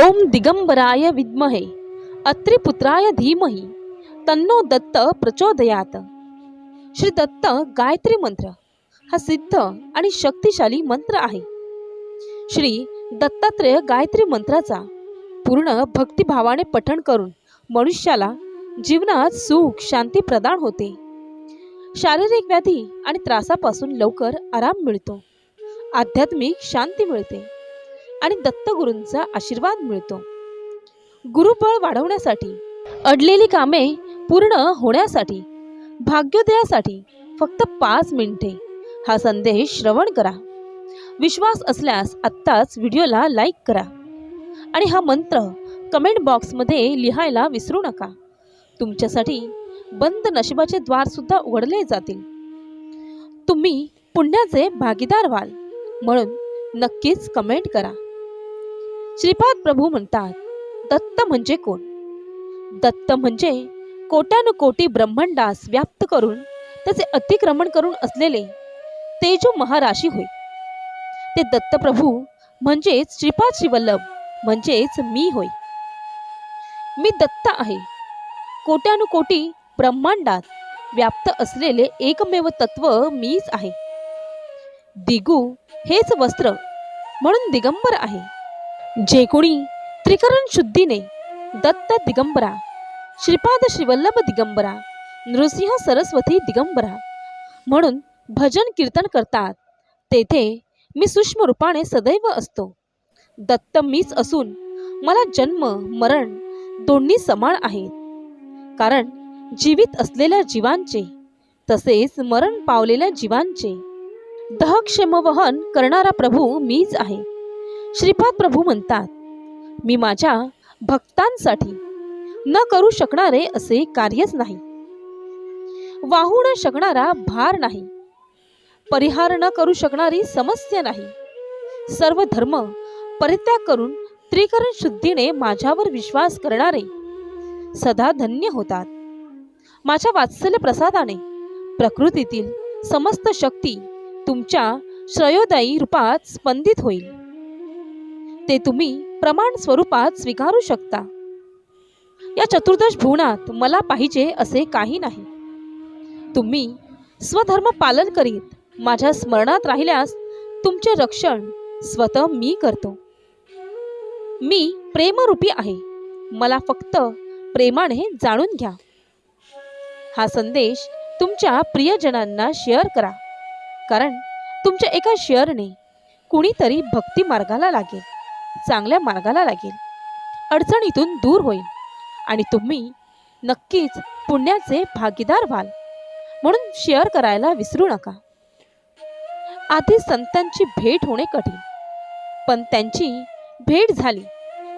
ओम दिगंबराय विद्महे अत्रिपुत्राय धीमहि तन्नो दत्त प्रचोदयात। श्री दत्त गायत्री मंत्र हा सिद्ध आणि शक्तिशाली मंत्र आहे। श्री दत्तात्रेय गायत्री मंत्राचा पूर्ण भक्तिभावाने पठण करून मनुष्याला जीवनात सुख शांती प्रदान होते। शारीरिक व्याधी आणि त्रासापासून लवकर आराम मिळतो। आध्यात्मिक शांती मिळते। आणि दत्तगुरूंचा आशीर्वाद मिळतो. गुरुबळ वाढवण्यासाठी अडलेली कामे पूर्ण होण्यासाठी भाग्योदयासाठी फक्त पाच मिनिटे हा संदेश श्रवण करा. विश्वास असल्यास आत्ताच व्हिडिओला लाईक करा. आणि हा मंत्र कमेंट बॉक्समध्ये लिहायला विसरू नका. तुमच्यासाठी बंद नशिबाचे द्वारसुद्धा उघडले जातील. तुम्ही पुण्याचे भागीदार व्हाल म्हणून नक्कीच कमेंट करा. श्रीपाद प्रभू म्हणतात दत्त म्हणजे कोण? दत्त म्हणजे कोट्यानुकोटी ब्रह्मांडास व्याप्त करून त्याचे अतिक्रमण करून असलेले तेजो महाराशी होय. ते दत्तप्रभू म्हणजेच श्रीपाद श्रीवल्लभ म्हणजेच मी होय. मी दत्त आहे. कोट्यानुकोटी ब्रह्मांडात व्याप्त असलेले एकमेव तत्व मीच आहे. दिगू हेच वस्त्र म्हणून दिगंबर आहे. जे कोणी त्रिकरण शुद्धीने दत्त दिगंबरा श्रीपाद श्रीवल्लभ दिगंबरा नृसिंह सरस्वती दिगंबरा म्हणून भजन कीर्तन करतात. तेथे मी सूक्ष्म रूपाने सदैव असतो. दत्त मीच असून मला जन्म मरण दोन्ही समान आहेत. कारण जीवित असलेल्या जीवांचे तसेच मरण पावलेल्या जीवांचे दहक्षेमवहन करणारा प्रभू मीच आहे. श्रीपाद प्रभू म्हणतात मी माझ्या भक्तांसाठी न करू शकणारे असे कार्यच नाही. वाहू न शकणारा भार नाही. परिहार न करू शकणारी समस्या नाही. सर्व धर्म परित्याग करून त्रिकरण शुद्धीने माझ्यावर विश्वास करणारे सदा धन्य होतात. माझ्या वात्सल्य प्रसादाने प्रकृतीतील समस्त शक्ती तुमच्या श्रयोदयी रूपात स्पंदित होईल. ते तुम्ही प्रमाण स्वरूपात स्वीकारू शकता. या चतुर्दश भुवनात मला पाहिजे असे काही नाही. तुम्ही स्वधर्म पालन करीत माझ्या स्मरणात राहिल्यास तुमचे रक्षण स्वतः मी करतो. मी प्रेमरूपी आहे. मला फक्त प्रेमाने जाणून घ्या. हा संदेश तुमच्या प्रियजनांना शेअर करा. कारण तुमच्या एका शेअरने कुणीतरी भक्ती मार्गाला लागेल. चांगल्या मार्गाला लागेल. अडचणीतून दूर होईल. आणि तुम्ही नक्कीच पुण्याचे भागीदार व्हाल. म्हणून शेअर करायला विसरू नका. आधी संतांची भेट होणे कठीण. पण त्यांची भेट झाली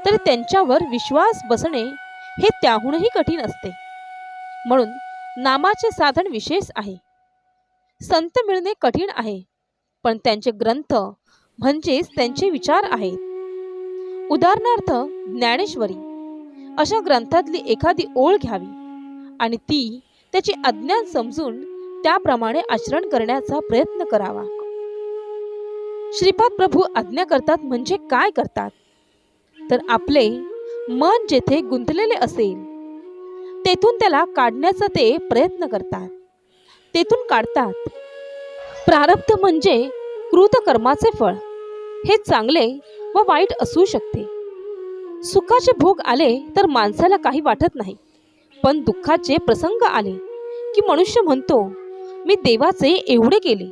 तर त्यांच्यावर विश्वास बसणे हे त्याहूनही कठीण असते. म्हणून नामाचे साधन विशेष आहे. संत मिळणे कठीण आहे पण त्यांचे ग्रंथ म्हणजेच त्यांचे विचार आहेत. उदाहरणार्थ ज्ञानेश्वरी. अशा ग्रंथातली एखादी ओळ घ्यावी आणि ती त्याची अज्ञान समजून त्याप्रमाणे आचरण करण्याचा प्रयत्न करावा. श्रीपाद प्रभू आज्ञा करतात म्हणजे काय करतात? तर आपले मन जेथे गुंतलेले असेल तेथून त्याला काढण्याचा ते प्रयत्न करतात. तेथून काढतात. प्रारब्ध म्हणजे कृतकर्माचे फळ. हे चांगले व वाईट असू शकते. सुखाचे भोग आले तर माणसाला काही वाटत नाही. पण दुःखाचे प्रसंग आले की मनुष्य म्हणतो मी देवाचे एवढे केले.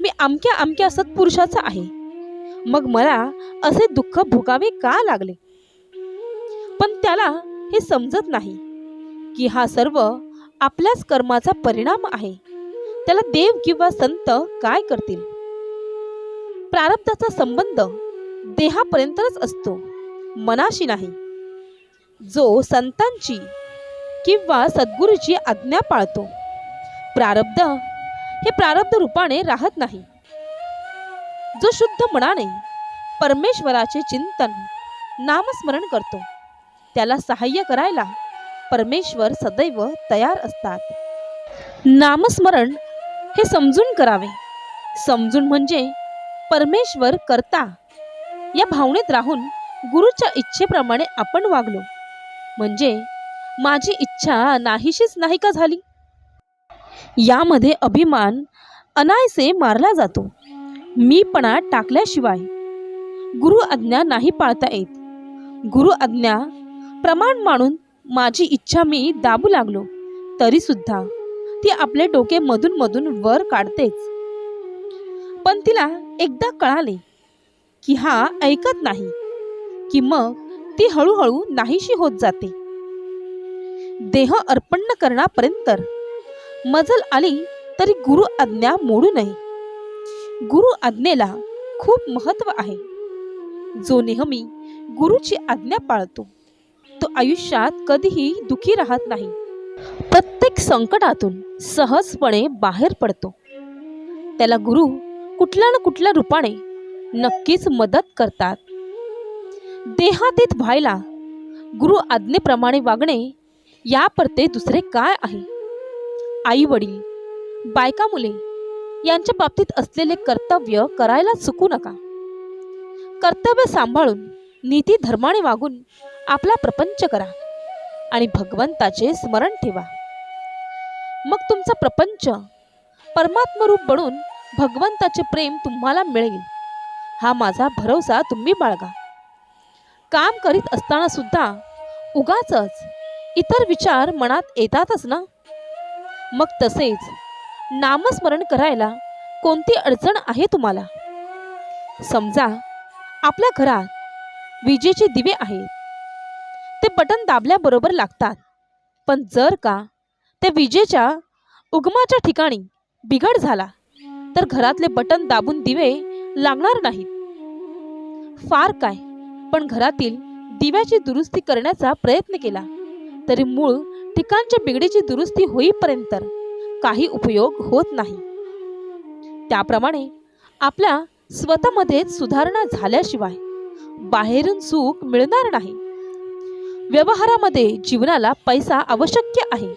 मी अमक्या अमक्या सत्पुरुषाचा आहे. मग मला असे दुःख भोगावे का लागले? पण त्याला हे समजत नाही की हा सर्व आपल्याच कर्माचा परिणाम आहे. त्याला देव किंवा संत काय करतील? प्रारब्धाचा संबंध देहापर्यंतच असतो. मनाशी नाही. जो संतांची किंवा सद्गुरूची आज्ञा पाळतो. प्रारब्ध हे प्रारब्ध रूपाने राहत नाही. जो शुद्ध मनाने परमेश्वराचे चिंतन नामस्मरण करतो त्याला सहाय्य करायला परमेश्वर सदैव तयार असतात. नामस्मरण हे समजून करावे. समजून म्हणजे परमेश्वर करता या भावनेत राहून गुरुच्या इच्छेप्रमाणे आपण वागलो. म्हणजे माझी इच्छा नाहीशीच नाही का झाली? यामध्ये अभिमान अनायसे मारला जातो. मीपणा टाकल्याशिवाय गुरु आज्ञा नाही पाळता येत. गुरु आज्ञा प्रमाण मानून माझी इच्छा मी दाबू लागलो तरी सुद्धा ती आपले डोके मधून मधून वर काढतेच. पण तिला एकदा कळाले की हा ऐकत नाही की मग ती हळूहळू नाहीशी होत जाते. देह अर्पण करण्यापर्यंत मजल आली तरी गुरु आज्ञा मोडू नये. गुरु आज्ञेला खूप महत्त्व आहे. जो नेहमी गुरुची आज्ञा पाळतो तो आयुष्यात कधीही दुखी राहत नाही. प्रत्येक संकटातून सहजपणे बाहेर पडतो. त्याला गुरु कुठल्या ना कुठल्या रूपाने नक्कीच मदत करतात. देहातीत व्हायला गुरु आज्ञेप्रमाणे वागणे या परते दुसरे काय आहे? आई वडील बायका मुले यांच्या बाबतीत असलेले कर्तव्य करायला चुकू नका. कर्तव्य सांभाळून नीती धर्माने वागून आपला प्रपंच करा आणि भगवंताचे स्मरण ठेवा. मग तुमचा प्रपंच परमात्मरूप बनून भगवंताचे प्रेम तुम्हाला मिळेल. हा माझा भरोसा तुम्ही बाळगा. काम करीत असताना सुद्धा उगाचच इतर विचार मनात येतातच ना? मग तसेच नामस्मरण करायला कोणती अडचण आहे तुम्हाला? समजा आपल्या घरात विजेचे दिवे आहेत. ते बटन दाबल्याबरोबर लागतात. पण जर का त्या विजेच्या उगमाच्या ठिकाणी बिघड झाला तर घरातले बटन दाबून दिवे लागणार नाहीत. फार काय पण घरातील दिव्याची दुरुस्ती करण्याचा प्रयत्न केला. तरी मूळ ठिकाणच्या बिगडीची दुरुस्ती होईपर्यंत काही उपयोग होत नाही. त्याप्रमाणे आपल्या स्वतःमध्येच सुधारणा झाल्याशिवाय बाहेरून सुख मिळणार नाही. व्यवहारामध्ये जीवनाला पैसा आवश्यक आहे.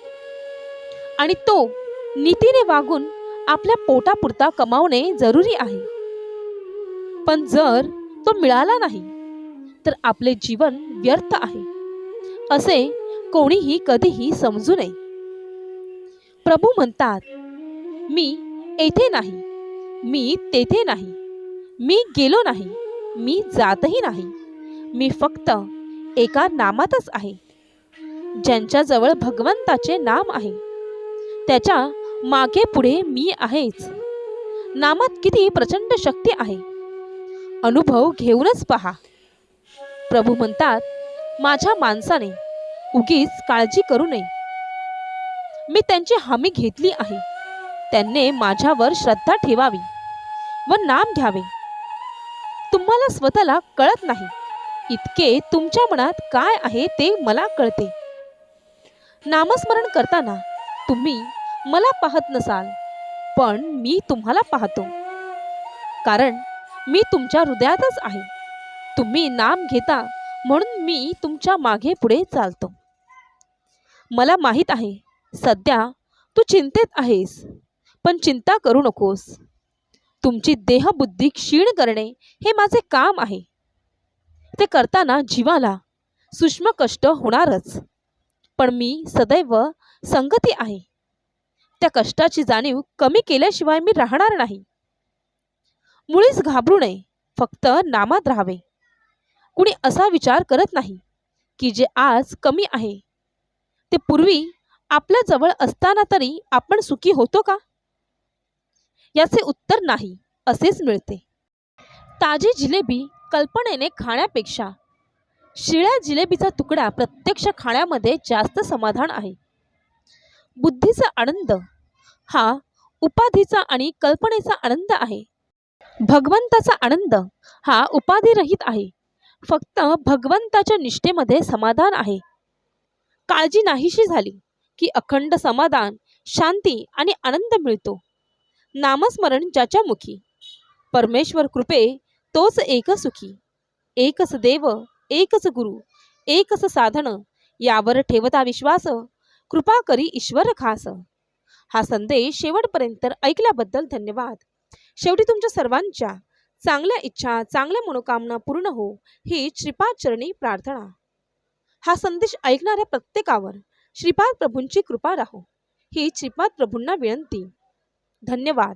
आणि तो नीतीने वागून आपल्या पोटापुरता कमावणे जरुरी आहे. पण जर तो मिळाला नाही तर आपले जीवन व्यर्थ आहे. असे कोणीही कधीही समजू नये. प्रभू म्हणतात मी येथे नाही मी तेथे नाही मी गेलो नाही मी जातही नाही मी फक्त एका नामातच आहे. ज्यांच्याजवळ भगवंताचे नाम आहे त्याच्यामागे पुढे मी आहेच. नामात किती प्रचंड शक्ती आहे अनुभव घेऊनच पहा. प्रभू म्हणतात माझ्या माणसाने उगीच काळजी करू नये. मी त्यांची हमी घेतली आहे. त्यांनी माझ्यावर श्रद्धा ठेवावी व नाम घ्यावे. तुम्हाला स्वतःला कळत नाही इतके तुमच्या मनात काय आहे ते मला कळते. नामस्मरण करताना तुम्ही मला पाहत नसाल पण मी तुम्हाला पाहतो. कारण मी तुमच्या हृदयातच आहे. तुम्ही नाम घेता म्हणून मी तुमच्या मागे पुढे चालतो. मला माहीत आहे सध्या तू चिंतेत आहेस पण चिंता करू नकोस. तुमची देहबुद्धी क्षीण करणे हे माझे काम आहे. ते करताना जीवाला सूक्ष्म कष्ट होणारच पण मी सदैव संगती आहे. त्या कष्टाची जाणीव कमी केल्याशिवाय मी राहणार नाही. मुळीच घाबरू नये. फक्त नामात राहावे. कुणी असा विचार करत नाही की जे आज कमी आहे. ते पूर्वी आपल्या जवळ असताना तरी आपण सुखी होतो का? याचे उत्तर नाही असेच मिळते. ताजी जिलेबी कल्पनेने खाण्यापेक्षा शिळ्या जिलेबीचा तुकडा प्रत्यक्ष खाण्यामध्ये जास्त समाधान आहे. बुद्धीचा आनंद हा उपाधीचा आणि कल्पनेचा आनंद आहे. भगवंताचा आनंद हा उपाधिरहित आहे. फक्त भगवंताच्या निष्ठेमध्ये समाधान आहे. काळजी नाहीशी झाली की अखंड समाधान शांती आणि आनंद मिळतो. नामस्मरण ज्याच्या मुखी परमेश्वर कृपे तोच एक सुखी. एकच देव एकच गुरु एकच साधन यावर ठेवता विश्वास कृपा करी ईश्वर खास. हा संदेश शेवटपर्यंत ऐकल्याबद्दल धन्यवाद. शेवटी तुमच्या सर्वांच्या चांगल्या इच्छा चांगल्या मनोकामना पूर्ण हो ही श्रीपादचरणी प्रार्थना. हा संदेश ऐकणाऱ्या प्रत्येकावर श्रीपाद प्रभूंची कृपा राहो. ही श्रीपाद प्रभूंना विनंती. धन्यवाद.